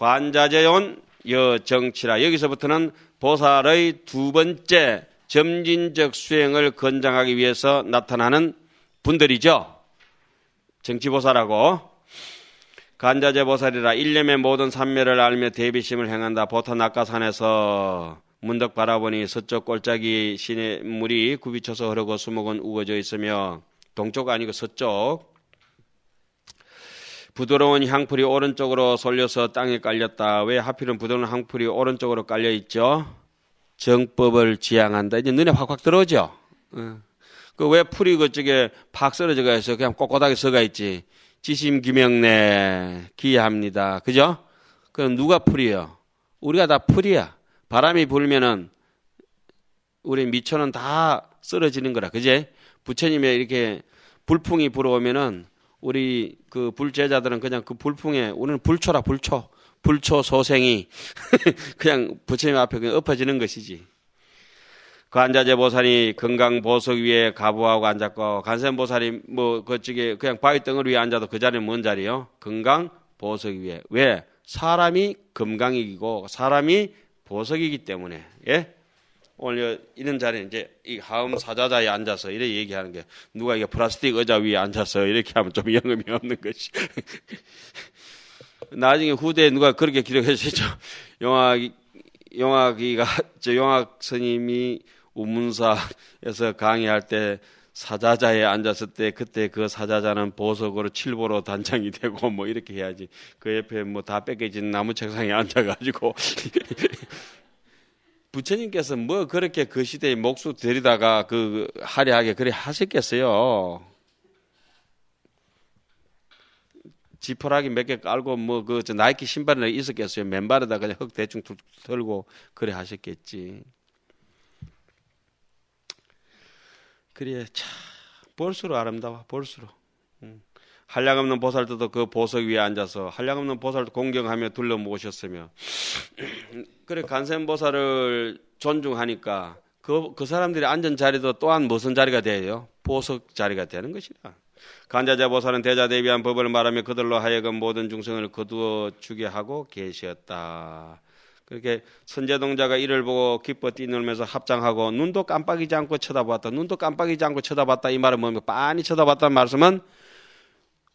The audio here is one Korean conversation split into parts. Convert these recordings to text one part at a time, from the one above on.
관자재온 여정치라 여기서부터는 보살의 두 번째 점진적 수행을 건장하기 위해서 나타나는 분들이죠. 정치보살하고 간자재 보살이라 일념의 모든 삼매를 알며 대비심을 행한다. 보타 낙가산에서 문덕 바라보니 서쪽 골짜기 시내 물이 굽이쳐서 흐르고 수목은 우거져 있으며 동쪽 아니고 서쪽 부드러운 향풀이 오른쪽으로 쏠려서 땅에 깔렸다. 왜 하필은 부드러운 향풀이 오른쪽으로 깔려 있죠? 정법을 지향한다. 이제 눈에 확확 들어오죠. 그 왜 풀이 그쪽에 팍 쓰러져가 있어 그냥 꼿꼿하게 서가 있지. 지심 기명내 기합니다. 그죠? 그럼 누가 풀이요? 우리가 다 풀이야. 바람이 불면은 우리 미천은 다 쓰러지는 거라. 그제? 부처님의 이렇게 불풍이 불어오면은 우리 그 불제자들은 그냥 그 불풍에 우리는 불초라 불초. 불초 소생이 그냥 부처님 앞에 그냥 엎어지는 것이지. 관자재 보살이 건강 보석 위에 가부하고 앉았고 간센 보살이 뭐 그쪽에 그냥 바위 덩어리 위에 앉아도 그 자리는 뭔 자리요? 건강 보석 위에 왜 사람이 금강이고 사람이 보석이기 때문에 예 오늘 이런 자리에 이제 이 하음 사자자에 앉아서 이래 얘기하는 게 누가 이게 플라스틱 의자 위에 앉아서 이렇게 하면 좀 영음이 없는 것이. 나중에 후대에 누가 그렇게 기록해 주죠. 영화 영화기가 저 영학 스님이 우문사에서 강의할 때 사자자에 앉았을 때 그때 그 사자자는 보석으로 칠보로 단장이 되고 뭐 이렇게 해야지. 그 옆에 뭐 다 뺏겨진 나무 책상에 앉아가지고 부처님께서 뭐 그렇게 그 시대에 목수 데리다가 그 화려하게 그래 하셨겠어요. 지퍼라기 몇 개 깔고 뭐 그 나이키 신발이나 있었겠어요. 맨발에다 그냥 흙 대충 털고 그래 하셨겠지. 그래 참 볼수록 아름다워 볼수록. 음. 한량 없는 보살도 그 보석 위에 앉아서 한량 없는 보살도 공경하며 둘러 모셨으며 그래 간센 보살을 존중하니까 그, 그 사람들이 앉은 자리도 또한 무슨 자리가 돼요? 보석 자리가 되는 것이다. 간자자 보살은 대자 대비한 법을 말하며 그들로 하여금 모든 중생을 거두어 주게 하고 계시었다. 그렇게 선제동자가 이를 보고 기뻐 뛰놀면서 합장하고 눈도 깜빡이지 않고 쳐다봤다. 눈도 깜빡이지 않고 쳐다봤다. 이 말은 뭡니까? 빤히 쳐다봤다는 말씀은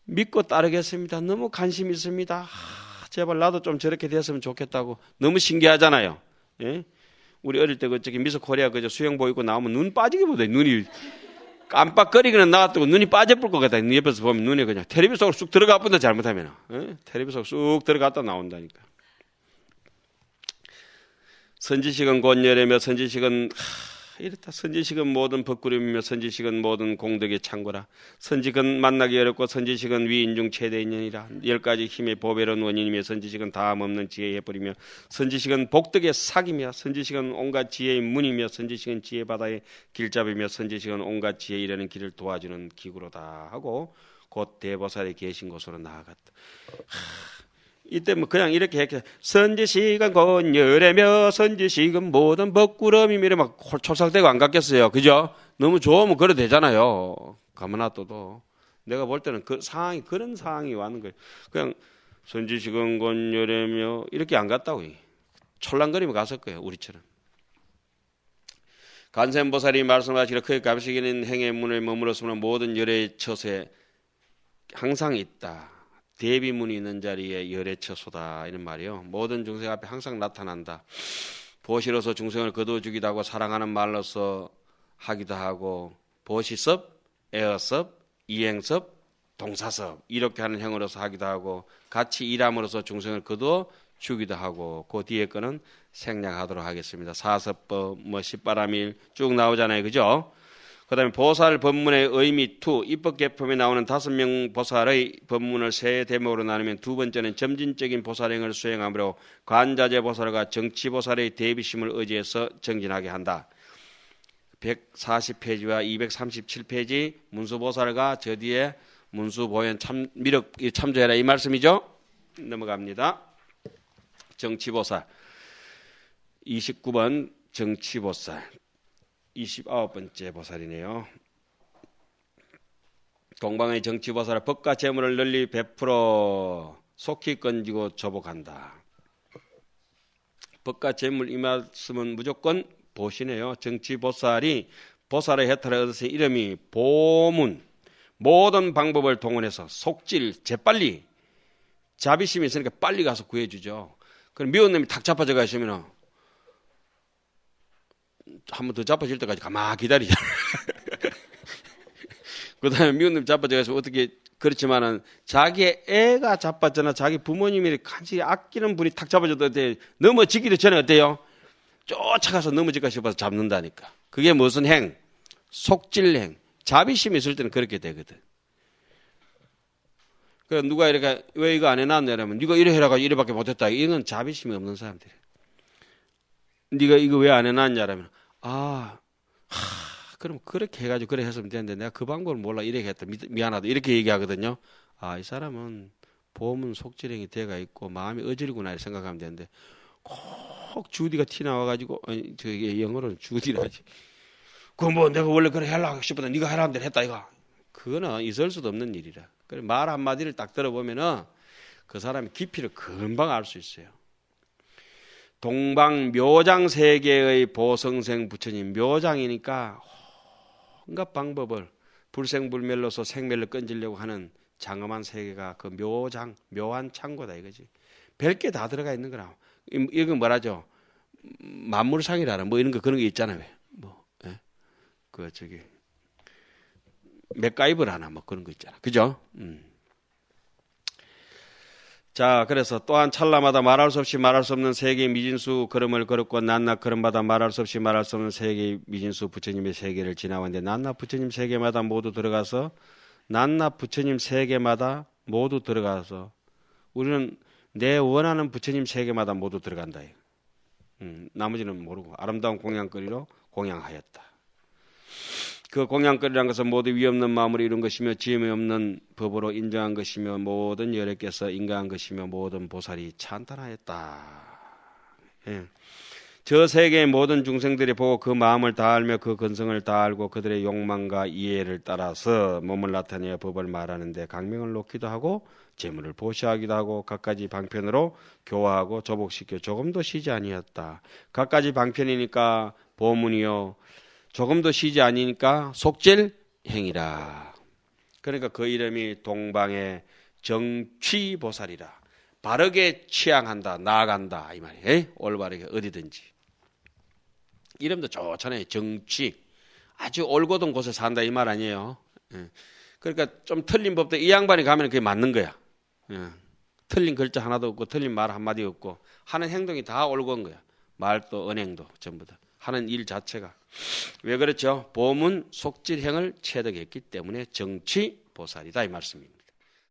믿고 따르겠습니다. 너무 관심 있습니다. 아, 제발 나도 좀 저렇게 됐으면 좋겠다고. 너무 신기하잖아요. 예? 우리 어릴 때 그 저기 미스 코리아 그저 수영복 입고 나오면 눈 빠지게 보다 눈이 깜빡거리기는 나왔다고 눈이 빠져볼 것 같다. 옆에서 보면 눈이 그냥 텔레비 속으로 쑥 들어가 본다 잘못하면. 예? 텔레비 속으로 쑥 들어갔다 나온다니까. 선지식은 곧열애며 선지식은 하, 이렇다. 선지식은 모든 법구름이며 선지식은 모든 공덕의 창고라. 선지식은 만나기 어렵고 선지식은 위인중 최대인연이라. 열 가지 힘의 보배로운 원인이며 선지식은 다음 없는 지혜의 해버리며 선지식은 복덕의 사기며 선지식은 온갖 지혜의 문이며 선지식은 지혜 바다의 길잡이며 선지식은 온갖 지혜 이라는 길을 도와주는 기구로다 하고 곧 대보살이 계신 곳으로 나아갔다. 하, 이때 뭐 그냥 이렇게 했게 선지식은 곧열애며 선지식은 모든 먹구름이며 막 촐싹대고 안 갔겠어요. 그죠? 너무 좋으면 그래 되잖아요. 가만 놔둬도. 내가 볼 때는 그 상황이 그런 상황이 왔는 거예요. 그냥 선지식은 곧열애며 이렇게 안 갔다고. 촐랑거리며 갔을 거예요. 우리처럼. 간센보살이 말씀하시기를 그의 감식이는 행의 문을 머물렀으면 모든 열의 처세 항상 있다. 대비문이 있는 자리에 열애처소다 이런 말이요. 모든 중생 앞에 항상 나타난다. 보시로서 중생을 거둬 주기도 하고 사랑하는 말로서 하기도 하고 보시섭, 에어섭, 이행섭, 동사섭 이렇게 하는 형으로서 하기도 하고 같이 일함으로써 중생을 거두어 주기도 하고 그 뒤에 거는 생략하도록 하겠습니다. 사섭법, 뭐 십바람일 쭉 나오잖아요, 그죠? 그 다음에 보살 법문의 의미 투 입법 개품에 나오는 다섯 명 보살의 법문을 세 대목으로 나누면 두 번째는 점진적인 보살행을 수행함으로 관자재 보살과 정치 보살의 대비심을 의지해서 정진하게 한다. 140페이지와 237페이지 문수 보살과 저 뒤에 문수 보현 참 미륵 참조해라 이 말씀이죠. 넘어갑니다. 정치 보살 29번 정치 보살 29번째 보살이네요. 동방의 정치보살 법과 재물을 널리 베풀어 속히 건지고 조복한다. 법과 재물 이 말씀은 무조건 보시네요. 정치 보살이 보살의 해탈을 얻으신 이름이 보문 모든 방법을 동원해서 속질 재빨리 자비심이 있으니까 빨리 가서 구해주죠. 그럼 미운 놈이 탁 잡아져 가시면은 한 번더 잡아질 때까지 가만 기다리잖아. 그 다음에 미운 놈 잡아져 가서 어떻게 그렇지만은 자기 애가 자빠졌나 자기 부모님이 간신히 아끼는 분이 탁 잡아줘도 어때 넘어지기도 전에 어때요? 쫓아가서 넘어질까 싶어서 잡는다니까. 그게 무슨 행? 속질행. 자비심이 있을 때는 그렇게 되거든. 그 누가 이렇게 왜 이거 안 해놨냐면 네가 이래 해라가 이래밖에 못했다. 이건 자비심이 없는 사람들이. 네가 이거 왜 안 해놨냐라면 아, 하, 그럼 그렇게 해가지고 그래 했으면 되는데 내가 그 방법을 몰라 이렇게 했다 미, 미안하다 이렇게 얘기하거든요. 아 이 사람은 보험은 속질행이 돼가 있고 마음이 어지르구나 생각하면 되는데 꼭 주디가 티 나와가지고 저기 영어로는 주디라지. 그뭐 내가 원래 그래 하려고 싶었다 네가 하라는 대로 했다 이거. 그거는 있을 수도 없는 일이라. 그래 말 한마디를 딱 들어보면은 그 사람의 깊이를 금방 알 수 있어요. 동방 묘장 세계의 보성생 부처님 묘장이니까 온갖 방법을 불생불멸로서 생멸을 건지려고 하는 장엄한 세계가 그 묘장 묘한 창고다 이거지. 별게 다 들어가 있는 거라. 이- 이거 뭐라죠? 만물상이라는 뭐 이런 거 그런 게 있잖아요. 뭐, 예? 그 저기 맥가이브를 하나 뭐 그런 거 있잖아. 그죠? 음. 자, 그래서 또한 찰나마다 말할 수 없이 말할 수 없는 세계의 미진수 걸음을 걸었고 낱낱 걸음마다 말할 수 없이 말할 수 없는 세계의 미진수 부처님의 세계를 지나왔는데 낱낱 부처님 세계마다 모두 들어가서 낱낱 부처님 세계마다 모두 들어가서 우리는 내 원하는 부처님 세계마다 모두 들어간다. 음, 나머지는 모르고 아름다운 공양거리로 공양하였다. 그 공양거리란 것은 모두 위 없는 마음으로 이룬 것이며 지음이 없는 법으로 인정한 것이며 모든 열애께서 인가한 것이며 모든 보살이 찬탄하였다. 예. 저 세계의 모든 중생들이 보고 그 마음을 다 알며 그 근성을 다 알고 그들의 욕망과 이해를 따라서 몸을 나타내어 법을 말하는데 강명을 놓기도 하고 재물을 보시하기도 하고 갖가지 방편으로 교화하고 조복시켜 조금도 쉬지 아니었다. 갖가지 방편이니까 보문이요. 조금도 쉬지 아니니까 속질 행이라. 그러니까 그 이름이 동방의 정취보살이라. 바르게 취향한다, 나아간다 이 말이에요. 에? 올바르게 어디든지. 이름도 좋잖아요. 정취. 아주 올곧은 곳에 산다 이 말 아니에요. 예. 그러니까 좀 틀린 법도 이 양반이 가면 그게 맞는 거야. 예. 틀린 글자 하나도 없고 틀린 말 한마디 없고 하는 행동이 다 올곧은 거야. 말도 언행도 전부 다. 하는 일 자체가. 왜 그렇죠? 보문 속질행을 체득했기 때문에 정치 보살이다 이 말씀입니다.